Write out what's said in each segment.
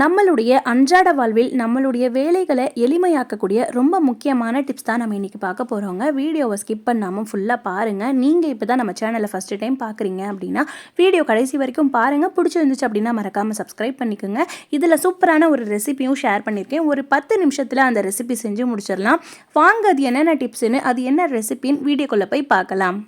நம்மளுடைய அன்றாட வாழ்வில் நம்மளுடைய வேலைகளை எளிமையாக்கக்கூடிய ரொம்ப முக்கியமான டிப்ஸ் தான் நம்ம இன்றைக்கி பார்க்க போகிறோங்க வீடியோவை ஸ்கிப் பண்ணாமல் ஃபுல்லாக பாருங்கள் நீங்கள் இப்போ தான் நம்ம சேனலை ஃபஸ்ட்டு டைம் பார்க்குறீங்க அப்படின்னா வீடியோ கடைசி வரைக்கும் பாருங்கள் பிடிச்சிருந்துச்சு அப்படின்னா மறக்காமல் சப்ஸ்கிரைப் பண்ணிக்கோங்க. இதில் சூப்பரான ஒரு ரெசிபியும் ஷேர் பண்ணியிருக்கேன் ஒரு பத்து நிமிஷத்தில் அந்த ரெசிபி செஞ்சு முடிச்சிடலாம். வாங்க அது என்னென்ன டிப்ஸ்னு அது என்ன ரெசிபின்னு வீடியோக்குள்ளே போய் பார்க்கலாம்.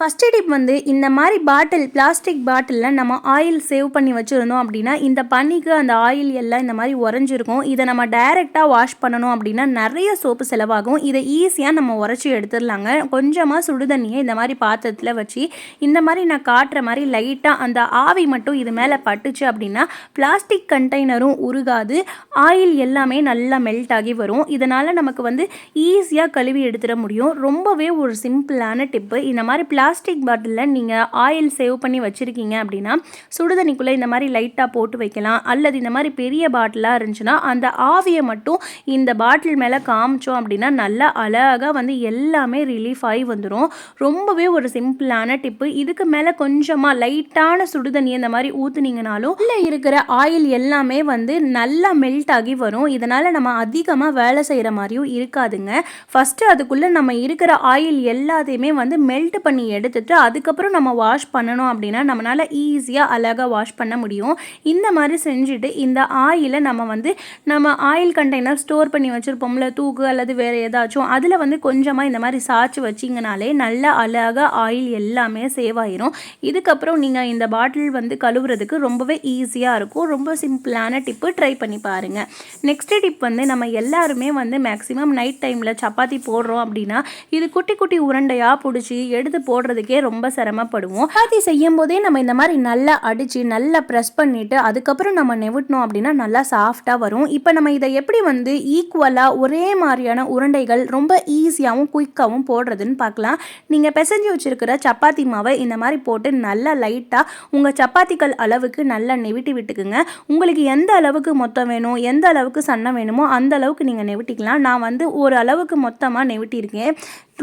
ஃபஸ்ட்டு டிப் வந்து இந்த மாதிரி பாட்டில் பிளாஸ்டிக் பாட்டிலில் நம்ம ஆயில் சேவ் பண்ணி வச்சுருந்தோம் அப்படின்னா இந்த பண்ணிக்கு அந்த ஆயில் எல்லாம் இந்த மாதிரி உறைஞ்சிருக்கும். இதை நம்ம டைரெக்டாக வாஷ் பண்ணணும் அப்படின்னா நிறைய சோப்பு செலவாகும். இதை ஈஸியாக நம்ம உரைச்சி எடுத்துடலாங்க. கொஞ்சமாக சுடுதண்ணியை இந்த மாதிரி பாத்திரத்தில் வச்சு இந்த மாதிரி நான் காட்டுற மாதிரி லைட்டாக அந்த ஆவி மட்டும் இது மேலே பட்டுச்சு அப்படின்னா பிளாஸ்டிக் கண்டெய்னரும் உருகாது. ஆயில் எல்லாமே நல்லா மெல்ட் ஆகி வரும். இதனால் நமக்கு வந்து ஈஸியாக கழுவி எடுத்துட முடியும். ரொம்பவே ஒரு சிம்பிளான டிப்பு இந்த மாதிரி பிளாஸ்டிக் பிளாஸ்டிக் பாட்டிலில் நீங்கள் ஆயில் சேவ் பண்ணி வச்சுருக்கீங்க அப்படின்னா சுடுதண்ணிக்குள்ளே இந்த மாதிரி லைட்டாக போட்டு வைக்கலாம். அல்லது இந்த மாதிரி பெரிய பாட்டிலாக இருந்துச்சுன்னா அந்த ஆவியை மட்டும் இந்த பாட்டில் மேலே காமிச்சோம் அப்படின்னா நல்லா அழகாக வந்து எல்லாமே ரிலீஃப் ஆகி வந்துடும் ரொம்பவே ஒரு சிம்பிளான டிப்பு இதுக்கு மேலே கொஞ்சமாக லைட்டான சுடுதண்ணி இந்த மாதிரி ஊற்றுனீங்கனாலும் உள்ளே இருக்கிற ஆயில் எல்லாமே வந்து நல்லா மெல்ட் ஆகி வரும். இதனால் நம்ம அதிகமாக வேலை செய்கிற மாதிரியும் இருக்காதுங்க. ஃபஸ்ட்டு அதுக்குள்ளே நம்ம இருக்கிற ஆயில் எல்லாத்தையுமே வந்து மெல்ட் பண்ணி எடுத்துட்டு அதுக்கப்புறம் நம்ம வாஷ் பண்ணணும் அப்படின்னா நம்மளால் ஈஸியாக அழகாக வாஷ் பண்ண முடியும். இந்த மாதிரி செஞ்சுட்டு இந்த ஆயிலை நம்ம வந்து நம்ம ஆயில் கண்டெய்னர் ஸ்டோர் பண்ணி வச்சுருப்போம்ல தூக்கு அல்லது வேறு ஏதாச்சும் அதில் வந்து கொஞ்சமாக இந்த மாதிரி சாய்ச்சி வச்சிங்கனாலே நல்ல அழகாக ஆயில் எல்லாமே சேவ் ஆயிரும். இதுக்கப்புறம் நீங்கள் இந்த பாட்டில் வந்து கழுவுறதுக்கு ரொம்பவே ஈஸியாக இருக்கும். ரொம்ப சிம்பிளான டிப்பு ட்ரை பண்ணி பாருங்கள் நெக்ஸ்ட் டிப் வந்து நம்ம எல்லாருமே வந்து மேக்ஸிமம் நைட் டைமில் சப்பாத்தி போடுறோம் அப்படின்னா இது குட்டி குட்டி உருண்டையாக பிடிச்சி எடுத்து போடுறதுக்கே ரொம்ப சிரமப்படுவோம். சப்பாத்தி செய்யும் போதே நம்ம இந்த மாதிரி நல்லா அடித்து நல்லா ப்ரெஸ் பண்ணிவிட்டு அதுக்கப்புறம் நம்ம நெவிட்டணும் அப்படின்னா நல்லா சாஃப்டாக வரும். இப்போ நம்ம இதை எப்படி வந்து ஈக்குவலாக ஒரே மாதிரியான உருண்டைகள் ரொம்ப ஈஸியாகவும் குயிக்காகவும் போடுறதுன்னு பார்க்கலாம். நீங்கள் பிசைஞ்சு வச்சுருக்கிற சப்பாத்தி மாவை இந்த மாதிரி போட்டு நல்லா லைட்டாக உங்கள் சப்பாத்திகள் அளவுக்கு நல்லா நெவிட்டி விட்டுக்குங்க. உங்களுக்கு எந்த அளவுக்கு மொத்தம் வேணும் எந்த அளவுக்கு சன்னம் வேணுமோ அந்த அளவுக்கு நீங்கள் நெவிட்டிக்கலாம். நான் வந்து ஒரு அளவுக்கு மொத்தமாக நெவிட்டியிருக்கேன்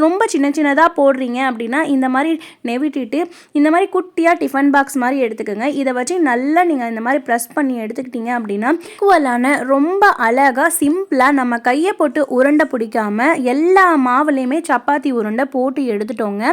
ரொம்ப சின்ன சின்னதாக போடுறீங்க அப்படின்னா இந்த மாதிரி நெவிட்டிட்டு இந்த மாதிரி குட்டியாக டிஃபன் பாக்ஸ் மாதிரி எடுத்துக்கோங்க. இதை வச்சு நல்லா நீங்கள் இந்த மாதிரி ப்ரெஸ் பண்ணி எடுத்துக்கிட்டீங்க அப்படின்னா ஈக்குவலான ரொம்ப அழகாக சிம்பிளாக நம்ம கையை போட்டு உருண்டை பிடிக்காம எல்லா மாவுலேயுமே சப்பாத்தி உருண்டை போட்டு எடுத்துட்டோங்க.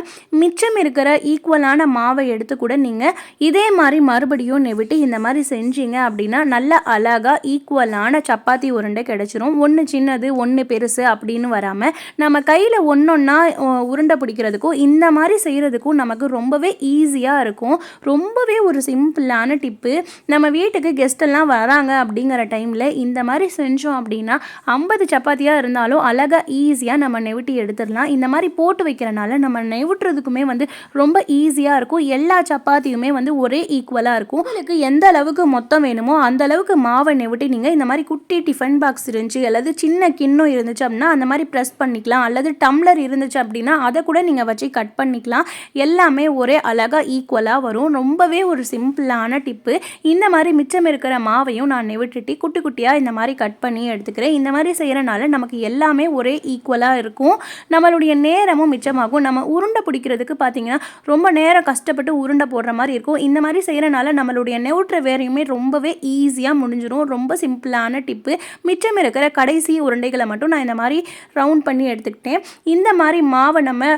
மிச்சம் இருக்கிற ஈக்குவலான மாவை எடுத்து கூட நீங்கள் இதே மாதிரி மறுபடியும் நெவிட்டு இந்த மாதிரி செஞ்சீங்க அப்படின்னா நல்ல அழகாக ஈக்குவலான சப்பாத்தி உருண்டை கிடச்சிரும். ஒன்று சின்னது ஒன்று பெருசு அப்படின்னு வராமல் நம்ம கையில் ஒன்று ஒன்றொன்னா உருண்டை பிடிக்கிறதுக்கும் இந்த மாதிரி செய்கிறதுக்கும் நமக்கு ரொம்பவே ஈஸியாக இருக்கும். ரொம்பவே ஒரு சிம்பிளான டிப்பு நம்ம வீட்டுக்கு கெஸ்டெல்லாம் வராங்க அப்படிங்கிற டைமில் இந்த மாதிரி செஞ்சோம் அப்படின்னா ஐம்பது சப்பாத்தியாக இருந்தாலும் அழகாக ஈஸியாக நம்ம நெவிட்டி எடுத்துடலாம். இந்த மாதிரி போட்டு வைக்கிறனால நம்ம நெவிட்டுறதுக்குமே வந்து ரொம்ப ஈஸியாக இருக்கும். எல்லா சப்பாத்தியுமே வந்து ஒரே ஈக்குவலாக இருக்கும். உங்களுக்கு எந்த அளவுக்கு மொத்தம் வேணுமோ அந்த அளவுக்கு மாவை நெவிட்டி நீங்கள் இந்த மாதிரி குட்டி டிஃபன் பாக்ஸ் இருந்துச்சு அல்லது சின்ன கிண்ணம் இருந்துச்சு அப்படின்னா அந்த மாதிரி ப்ரெஸ் பண்ணிக்கலாம். அல்லது டம்ளர் இருந்துச்சு அப்படின்னா அதை கூட நீங்கள் வச்சு கட் பண்ணிக்கலாம். எல்லாமே ஒரே அழகாக ஈக்குவலாக வரும். ரொம்பவே ஒரு சிம்பிளான டிப்பு இந்த மாதிரி மிச்சம் இருக்கிற மாவையும் நான் நிவிட்டுட்டி குட்டி குட்டியாக இந்த மாதிரி கட் பண்ணி எடுத்துக்கிறேன். இந்த மாதிரி செய்கிறனால நமக்கு எல்லாமே ஒரே ஈக்குவலாக இருக்கும். நம்மளுடைய நேரமும் மிச்சமாகும். நம்ம உருண்டை பிடிக்கிறதுக்கு பார்த்தீங்கன்னா ரொம்ப நேரம் கஷ்டப்பட்டு உருண்டை போடுற மாதிரி இருக்கும். இந்த மாதிரி செய்கிறனால நம்மளுடைய நெவுற்ற வேறையுமே ரொம்பவே ஈஸியாக முடிஞ்சிடும் ரொம்ப சிம்பிளான டிப்பு மிச்சம் இருக்கிற கடைசி உருண்டைகளை மட்டும் நான் இந்த மாதிரி ரவுண்ட் பண்ணி எடுத்துக்கிட்டேன். இந்த மாதிரி மாவை நம்ம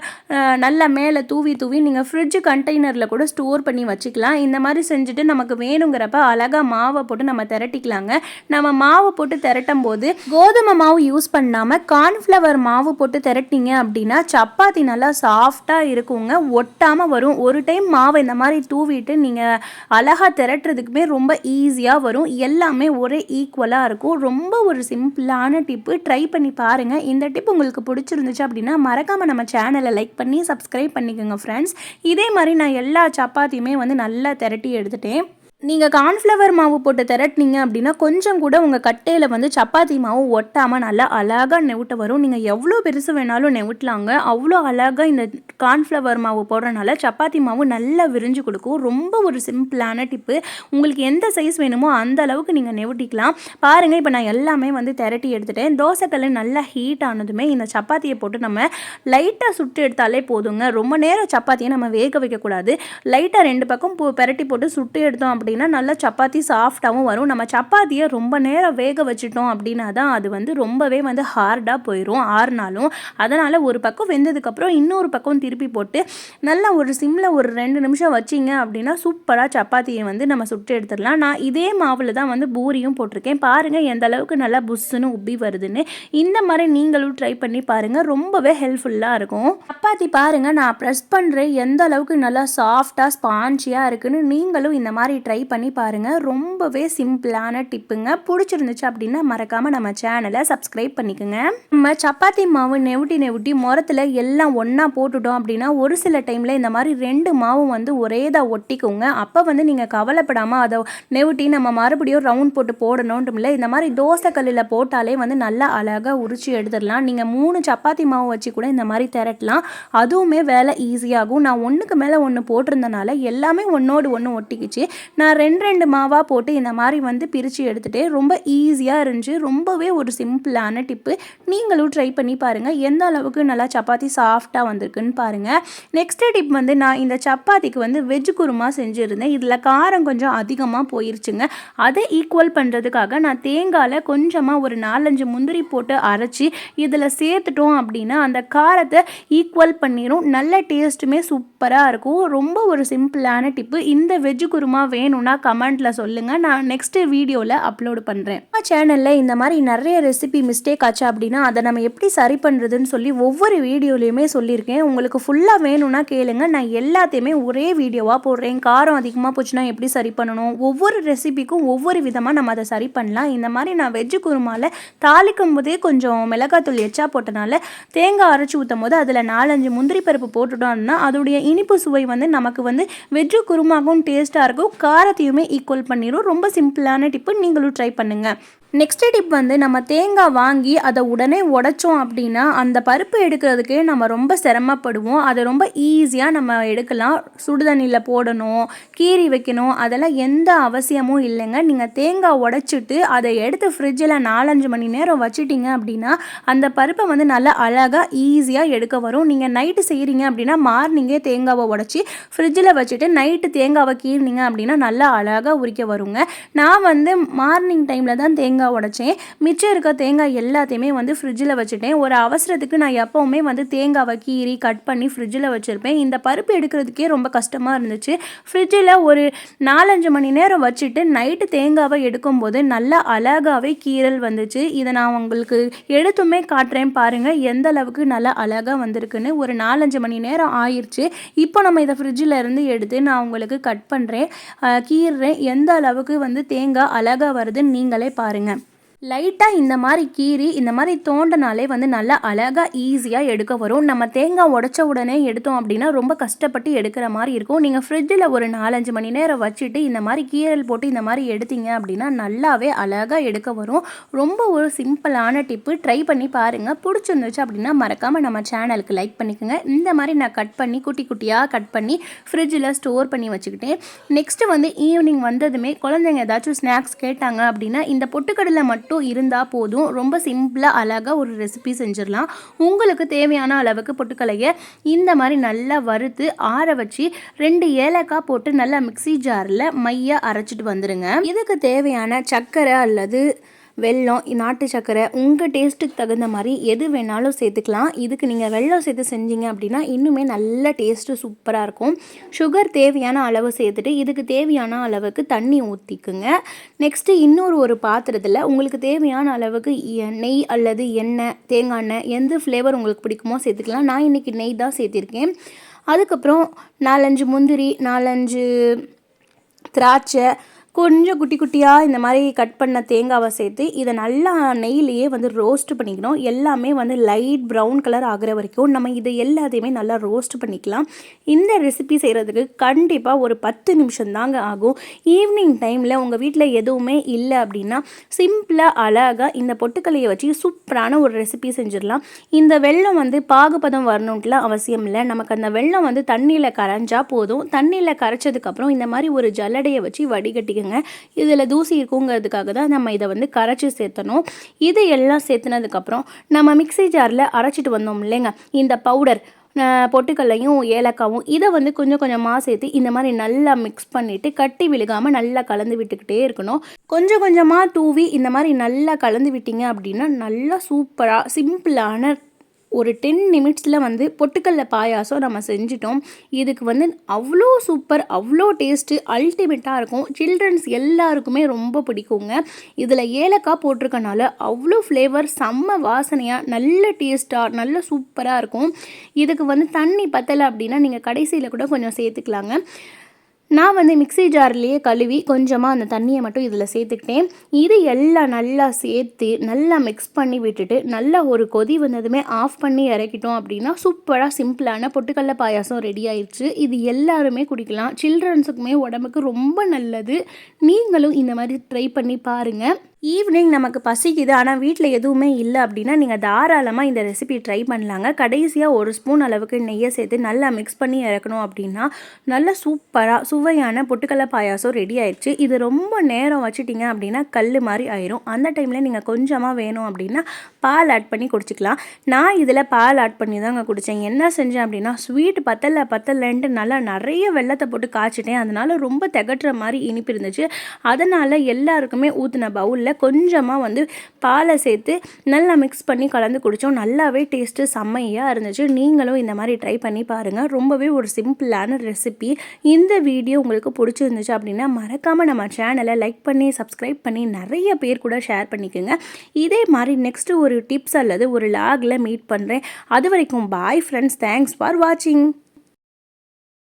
நல்லா மேலே தூவி தூவி நீங்கள் ஃப்ரிட்ஜ் கண்டெய்னரில் கூட ஸ்டோர் பண்ணி வச்சுக்கலாம். இந்த மாதிரி செஞ்சுட்டு நமக்கு வேணுங்கிறப்ப அழகாக மாவை போட்டு நம்ம திரட்டிக்கலாங்க. நம்ம மாவை போட்டு திரட்டும் போது கோதுமை மாவு யூஸ் பண்ணாமல் கார்ன்ஃப்ளவர் மாவு போட்டு திரட்டிங்க அப்படின்னா சப்பாத்தி நல்லா சாஃப்டாக இருக்குங்க. ஒட்டாமல் வரும். ஒரு டைம் மாவை இந்த மாதிரி தூவிட்டு நீங்கள் அழகாக திரட்டுறதுக்குமே ரொம்ப ஈஸியாக வரும். எல்லாமே ஒரே ஈக்குவலாக இருக்கும். ரொம்ப ஒரு சிம்பிளான டிப்பு ட்ரை பண்ணி பாருங்கள் இந்த டிப் உங்களுக்கு பிடிச்சிருந்துச்சு அப்படின்னா மறக்காமல் நம்ம சேனலை லைக் பண்ணி சப்ஸ்கிரைப் பண்ணிக்கோங்க ஃப்ரெண்ட்ஸ் இதே மாதிரி நான் எல்லா சப்பாத்தியுமே வந்து நல்லா திரட்டி எடுத்துட்டேன். நீங்கள் கார்ன்ஃப்ளவர் மாவு போட்டு திரட்டினீங்க அப்படின்னா கொஞ்சம் கூட உங்கள் கட்டையில் வந்து சப்பாத்தி மாவு ஒட்டாமல் நல்லா அழகாக நெவுட்ட வரும். நீங்கள் எவ்வளோ பெருசு வேணாலும் நெவுட்டலாங்க. அவ்வளோ அழகாக இந்த கார்ன்ஃப்ளவர் மாவு போடுறனால சப்பாத்தி மாவு நல்லா விரிஞ்சு கொடுக்கும். ரொம்ப ஒரு சிம்பிளான டிப்பு. உங்களுக்கு எந்த சைஸ் வேணுமோ அந்த அளவுக்கு நீங்கள் நெவுட்டிக்கலாம். பாருங்கள் இப்போ நான் எல்லாமே வந்து திரட்டி எடுத்துட்டேன். தோசைக்கல் நல்லா ஹீட் ஆனதுமே இந்த சப்பாத்தியை போட்டு நம்ம லைட்டாக சுட்டு எடுத்தாலே போதுங்க. ரொம்ப நேரம் சப்பாத்தியை நம்ம வேக வைக்கக்கூடாது. லைட்டாக ரெண்டு பக்கம் பு- பெரட்டி போட்டு சுட்டு எடுத்தோம் அப்படின்னா நல்லா சப்பாத்தி சாஃப்டாகவும் வரும். நம்ம சப்பாத்தியை ரொம்ப நேரம் வேக வச்சுட்டோம் அப்படின்னா தான் அது வந்து ரொம்பவே வந்து ஹார்டாக போயிடும் ஆறுனாலும். அதனால் ஒரு பக்கம் வெந்ததுக்கப்புறம் இன்னொரு பக்கம் திருப்பி போட்டு நல்லா ஒரு சிம்மில் ஒரு ரெண்டு நிமிஷம் வச்சிங்க அப்படின்னா சூப்பராக சப்பாத்தியை வந்து நம்ம சுட்டு எடுத்துடலாம். நான் இதே மாவில் தான் வந்து பூரியும் போட்டிருக்கேன். பாருங்கள் எந்த அளவுக்கு நல்லா புஷ்ஷுன்னு உப்பி வருதுன்னு. இந்த மாதிரி நீங்களும் ட்ரை பண்ணி பாருங்கள் ரொம்பவே ஹெல்ப்ஃபுல்லாக இருக்கும். சப்பாத்தி பாருங்கள் நான் ப்ரெஸ் பண்ணுறேன் எந்த அளவுக்கு நல்லா சாஃப்டாக ஸ்பான்ஜியாக இருக்குன்னு நீங்களும் இந்த மாதிரி ட்ரை பண்ணி பாருங்கள் ரொம்பவே சிம்பிளான டிப்புங்க. பிடிச்சிருந்துச்சு அப்படின்னா மறக்காமல் நம்ம சேனலை சப்ஸ்கிரைப் பண்ணிக்கோங்க. நம்ம சப்பாத்தி மாவு நெவுட்டி நெவுட்டி முரத்தில் எல்லாம் ஒன்றா போட்டுட்டோம் அப்படின்னா ஒரு சில டைமில் இந்த மாதிரி ரெண்டு மாவும் வந்து ஒரேதாக ஒட்டிக்கோங்க. ஒட்டிக்குங்க அப்போ வந்து நீங்கள் கவலைப்படாமல் அதை நெவுட்டி நம்ம மறுபடியும் ரவுண்ட் போட்டு போடணுன்ட்டு இல்லை இந்த மாதிரி தோசை கல்லில் போட்டாலே வந்து நல்லா அழகாக உரிச்சு எடுத்துடலாம். நீங்கள் மூணு சப்பாத்தி மாவு வச்சு கூட இந்த மாதிரி திரட்டலாம். அதுவுமே வேலை ஈஸியாகும் நான் ஒன்றுக்கு மேலே ஒன்று போட்டிருந்தனால எல்லாமே ஒன்றோடு ஒன்று ஒட்டிக்கிச்சு. நான் நான் ரெண்டு ரெண்டு மாவாக போட்டு இந்த மாதிரி வந்து பிரித்து எடுத்துகிட்டு ரொம்ப ஈஸியாக இருந்துச்சு. ரொம்பவே ஒரு சிம்பிளான டிப்பு நீங்களும் ட்ரை பண்ணி பாருங்கள் எந்த அளவுக்கு நல்லா சப்பாத்தி சாஃப்டாக வந்திருக்குன்னு பாருங்கள் நெக்ஸ்ட்டு டிப் வந்து நான் இந்த சப்பாத்திக்கு வந்து வெஜ் குருமா செஞ்சுருந்தேன். இதில் காரம் கொஞ்சம் அதிகமாக போயிருச்சுங்க. அதை ஈக்குவல் பண்ணுறதுக்காக நான் தேங்காயில் கொஞ்சமாக ஒரு நாலஞ்சு முந்திரி போட்டு அரைச்சி இதில் சேர்த்துட்டோம் அப்படின்னா அந்த காரத்தை ஈக்குவல் பண்ணிடும் நல்ல டேஸ்ட்டுமே சூப்பராக இருக்கும். ரொம்ப ஒரு சிம்பிளான டிப்பு இந்த வெஜ் குருமா வேணும் வேணும்னா கமெண்ட்டில் சொல்லுங்கள் நான் நெக்ஸ்ட் வீடியோவில் அப்லோடு பண்ணுறேன் சேனலில் இந்த மாதிரி நிறைய ரெசிபி மிஸ்டேக் ஆச்சு அப்படின்னா அதை நம்ம எப்படி சரி பண்ணுறதுன்னு சொல்லி ஒவ்வொரு வீடியோலையுமே சொல்லியிருக்கேன். உங்களுக்கு ஃபுல்லாக வேணும்னா கேளுங்க. நான் எல்லாத்தையுமே ஒரே வீடியோவாக போடுறேன். காரம் அதிகமாக போச்சுன்னா எப்படி சரி பண்ணணும்? ஒவ்வொரு ரெசிபிக்கும் ஒவ்வொரு விதமாக நம்ம அதை சரி பண்ணலாம். இந்த மாதிரி நான் வெஜ்ஜு குருமாவில் தாளிக்கும் போதே கொஞ்சம் மிளகாத்தூள் எச்சா போட்டனால தேங்காய் அரைச்சி ஊற்றும் போது அதில் நாலஞ்சு முந்திரி பருப்பு போட்டுட்டோம்னா அதோடைய இனிப்பு சுவை வந்து நமக்கு வந்து வெஜ்ஜு குருமாவும் டேஸ்ட்டாக இருக்கும். காரத்தையுமே ஈக்குவல் பண்ணிடும் ரொம்ப சிம்பிளான டிப்பு நீங்களும் ட்ரை பண்ணுங்கள் நெக்ஸ்ட் டிப் வந்து நம்ம தேங்காய் வாங்கி அதை உடனே உடைச்சோம் அப்படின்னா அந்த பருப்பு எடுக்கிறதுக்கே நம்ம ரொம்ப சிரமப்படுவோம். அதை ரொம்ப ஈஸியாக நம்ம எடுக்கலாம். சுடுதண்ணியில் போடணும் கீறி வைக்கணும். அதெல்லாம் எந்த அவசியமும் இல்லைங்க. நீங்கள் தேங்காய் உடைச்சிட்டு அதை எடுத்து ஃப்ரிட்ஜில் நாலஞ்சு மணி நேரம் வச்சுட்டிங்க அப்படின்னா அந்த பருப்பை வந்து நல்லா அழகாக ஈஸியாக எடுக்க வரும். நீங்கள் நைட்டு செய்கிறீங்க அப்படின்னா மார்னிங்கே தேங்காவை உடச்சி ஃப்ரிட்ஜில் வச்சுட்டு நைட்டு தேங்காவை கீறினீங்க அப்படின்னா நல்லா அழகாக உரிக்க வருங்க. நான் வந்து மார்னிங் டைமில் தான் தேங்காய் தேங்காய் உடைச்சேன். மிச்சம் இருக்க தேங்காய் எல்லாத்தையுமே வந்து ஃப்ரிட்ஜில் வச்சுட்டேன். ஒரு அவசரத்துக்கு நான் எப்போவுமே வந்து தேங்காவை கீறி கட் பண்ணி ஃப்ரிட்ஜில் வச்சுருப்பேன். இந்த பருப்பு எடுக்கிறதுக்கே ரொம்ப கஷ்டமாக இருந்துச்சு. ஃப்ரிட்ஜில் ஒரு நாலஞ்சு மணி நேரம் வச்சுட்டு நைட்டு தேங்காவை எடுக்கும்போது நல்லா அழகாகவே கீரல் வந்துச்சு. இதை நான் உங்களுக்கு எடுத்துமே காட்டுறேன் பாருங்கள் எந்த அளவுக்கு நல்லா அழகாக வந்திருக்குன்னு. ஒரு நாலஞ்சு மணி நேரம் ஆயிடுச்சு இப்போ நம்ம இதை ஃப்ரிட்ஜில் இருந்து எடுத்து நான் உங்களுக்கு கட் பண்ணுறேன் கீறுறேன். எந்த அளவுக்கு வந்து தேங்காய் அழகாக வருதுன்னு நீங்களே பாருங்கள் லைட்டாக இந்த மாதிரி கீறி இந்த மாதிரி தோண்டினாலே வந்து நல்லா அழகாக ஈஸியாக எடுக்க வரும். நம்ம தேங்காய் உடச்ச உடனே எடுத்தோம் அப்படின்னா ரொம்ப கஷ்டப்பட்டு எடுக்கிற மாதிரி இருக்கும். நீங்கள் ஃப்ரிட்ஜில் ஒரு நாலஞ்சு மணி நேரம் வச்சுட்டு இந்த மாதிரி கீரல் போட்டு இந்த மாதிரி எடுத்தீங்க அப்படின்னா நல்லாவே அழகாக எடுக்க வரும். ரொம்ப ஒரு சிம்பிளான டிப்பு. ட்ரை பண்ணி பாருங்கள் பிடிச்சிருந்துச்சு அப்படின்னா மறக்காமல் நம்ம சேனலுக்கு லைக் பண்ணிக்கோங்க. இந்த மாதிரி நான் கட் பண்ணி குட்டி குட்டியாக கட் பண்ணி ஃப்ரிட்ஜில் ஸ்டோர் பண்ணி வச்சுக்கிட்டேன். நெக்ஸ்ட்டு வந்து ஈவினிங் வந்ததுமே குழந்தைங்க ஏதாச்சும் ஸ்நாக்ஸ் கேட்டாங்க அப்படின்னா இந்த பொட்டுக்கடலை மட்டும் மட்டும் இருந்தால் போதும். ரொம்ப சிம்பிளாக அழகாக ஒரு ரெசிபி செஞ்சிடலாம். உங்களுக்கு தேவையான அளவுக்கு பொட்டுக்கலையை இந்த மாதிரி நல்லா வறுத்து ஆற வச்சு ரெண்டு ஏலக்காய் போட்டு நல்லா மிக்சி ஜாரில் மையாக அரைச்சிட்டு வந்துடுங்க இதுக்கு தேவையான சர்க்கரை அல்லது வெல்லம் நாட்டு சர்க்கரை உங்கள் டேஸ்ட்டுக்கு தகுந்த மாதிரி எது வேணாலும் சேர்த்துக்கலாம். இதுக்கு நீங்கள் வெல்லம் சேர்த்து செஞ்சீங்க அப்படின்னா இன்னுமே நல்ல டேஸ்ட்டு சூப்பராக இருக்கும். சுகர் தேவையான அளவு சேர்த்துட்டு இதுக்கு தேவையான அளவுக்கு தண்ணி ஊற்றிக்குங்க நெக்ஸ்ட்டு இன்னொரு ஒரு பாத்திரத்தில் உங்களுக்கு தேவையான அளவுக்கு நெய் அல்லது எண்ணெய் தேங்காய் எண்ணெய் எந்த ஃப்ளேவர் உங்களுக்கு பிடிக்குமோ சேர்த்துக்கலாம். நான் இன்றைக்கி நெய் தான் சேர்த்திருக்கேன். அதுக்கப்புறம் நாலஞ்சு முந்திரி நாலஞ்சு திராட்சை கொஞ்சம் குட்டி குட்டியாக இந்த மாதிரி கட் பண்ண தேங்காவை சேர்த்து இதை நல்லா நெய்லேயே வந்து ரோஸ்ட் பண்ணிக்கணும். எல்லாமே வந்து லைட் ப்ரௌன் கலர் ஆகிற வரைக்கும் நம்ம இதை எல்லாத்தையுமே நல்லா ரோஸ்ட் பண்ணிக்கலாம். இந்த ரெசிபி செய்கிறதுக்கு கண்டிப்பாக ஒரு பத்து நிமிஷம் தாங்க ஆகும். ஈவினிங் டைமில் உங்கள் வீட்டில் எதுவுமே இல்லை அப்படின்னா சிம்பிளாக அழகாக இந்த பொட்டுக்கலையை வச்சு சூப்பரான ஒரு ரெசிபி செஞ்சிடலாம். இந்த வெள்ளம் வந்து பாகுபதம் வரணுன்ட்டுலாம் அவசியம் இல்லை. நமக்கு அந்த வெள்ளம் வந்து தண்ணியில் கரைஞ்சா போதும். தண்ணியில் கரைச்சதுக்கப்புறம் இந்த மாதிரி ஒரு ஜல்லடையை வச்சு வடிகட்டிக்க இருக்குதுங்க இதில் தூசி இருக்குங்கிறதுக்காக தான் நம்ம இதை வந்து கரைச்சி சேர்த்தணும். இது எல்லாம் சேர்த்துனதுக்கப்புறம் நம்ம மிக்சி ஜாரில் அரைச்சிட்டு வந்தோம் இல்லைங்க. இந்த பவுடர் பொட்டுக்கல்லையும் ஏலக்காவும் இதை வந்து கொஞ்சம் கொஞ்சமாக சேர்த்து இந்த மாதிரி நல்லா மிக்ஸ் பண்ணிவிட்டு கட்டி விழுகாமல் நல்லா கலந்து விட்டுக்கிட்டே இருக்கணும். கொஞ்சம் கொஞ்சமாக தூவி இந்த மாதிரி நல்லா கலந்து விட்டீங்க அப்படின்னா நல்லா சூப்பராக சிம்பிளான ஒரு டென் நிமிட்ஸில் வந்து பொட்டுக்கல்ல பாயாசம் நம்ம செஞ்சிட்டோம். இதுக்கு வந்து அவ்வளோ சூப்பர் அவ்வளோ டேஸ்ட்டு அல்டிமேட்டாக இருக்கும். சில்ட்ரன்ஸ் எல்லாருக்குமே ரொம்ப பிடிக்குங்க. இதில் ஏலக்காய் போட்டிருக்கனால அவ்வளோ ஃப்ளேவர் செம்ம வாசனையாக நல்ல டேஸ்ட்டாக நல்ல சூப்பராக இருக்கும். இதுக்கு வந்து தண்ணி பத்தலை அப்படின்னா நீங்கள் கடைசியில் கூட கொஞ்சம் சேர்த்துக்கலாங்க. நான் வந்து மிக்ஸி ஜார்லேயே கழுவி கொஞ்சமாக அந்த தண்ணியை மட்டும் இதில் சேர்த்துக்கிட்டேன். இது எல்லாம் நல்லா சேர்த்து நல்லா மிக்ஸ் பண்ணி விட்டுட்டு நல்லா ஒரு கொதி வந்ததுமே ஆஃப் பண்ணி இறக்கிட்டோம் அப்படின்னா சூப்பராக சிம்பிளான பொட்டுக்கடல பாயாசம் ரெடி ஆயிடுச்சு இது எல்லாருமே குடிக்கலாம். சில்ட்ரன்ஸுக்குமே உடம்புக்கு ரொம்ப நல்லது. நீங்களும் இந்த மாதிரி ட்ரை பண்ணி பாருங்கள் ஈவினிங் நமக்கு பசிக்குது ஆனால் வீட்டில் எதுவுமே இல்லை அப்படின்னா நீங்கள் தாராளமாக இந்த ரெசிபி ட்ரை பண்ணலாங்க. கடைசியாக ஒரு ஸ்பூன் அளவுக்கு நெய்யை சேர்த்து நல்லா மிக்ஸ் பண்ணி இறக்கணும் அப்படின்னா நல்ல சூப்பராக சுவையான பொட்டுக்கடலை பாயாசம் ரெடி ஆயிடுச்சு. இது ரொம்ப நேரம் வச்சுட்டிங்க அப்படின்னா கல் மாதிரி ஆயிரும். அந்த டைமில் நீங்கள் கொஞ்சமாக வேணும் அப்படின்னா பால் ஆட் பண்ணி குடிச்சிக்கலாம். நான் இதில் பால் ஆட் பண்ணி தாங்க குடித்தேன் என்ன செஞ்சேன் அப்படின்னா ஸ்வீட் பத்தலை பத்தலைன்ட்டு நல்லா நிறைய வெள்ளத்தை போட்டு காய்ச்சிட்டேன். அதனால் ரொம்ப திகட்டுற மாதிரி இனிப்பு இருந்துச்சு. அதனால் எல்லாருக்குமே ஊற்றின பவுலில் கொஞ்சமாக வந்து பாலை சேர்த்து நல்லா மிக்ஸ் பண்ணி கலந்து குடித்தோம் நல்லாவே டேஸ்ட்டு செம்மையாக இருந்துச்சு. நீங்களும் இந்த மாதிரி ட்ரை பண்ணி பாருங்கள் ரொம்பவே ஒரு சிம்பிளான ரெசிபி இந்த வீடியோ உங்களுக்கு பிடிச்சிருந்துச்சு அப்படின்னா மறக்காமல் நம்ம சேனலை லைக் பண்ணி சப்ஸ்கிரைப் பண்ணி நிறைய பேர் கூட ஷேர் பண்ணிக்கோங்க. இதே மாதிரி நெக்ஸ்ட்டு ஒரு டிப்ஸ் அல்லது ஒரு லாகில் மீட் பண்ணுறேன் அது வரைக்கும் பாய் ஃப்ரெண்ட்ஸ் தேங்க்ஸ் ஃபார் வாட்சிங்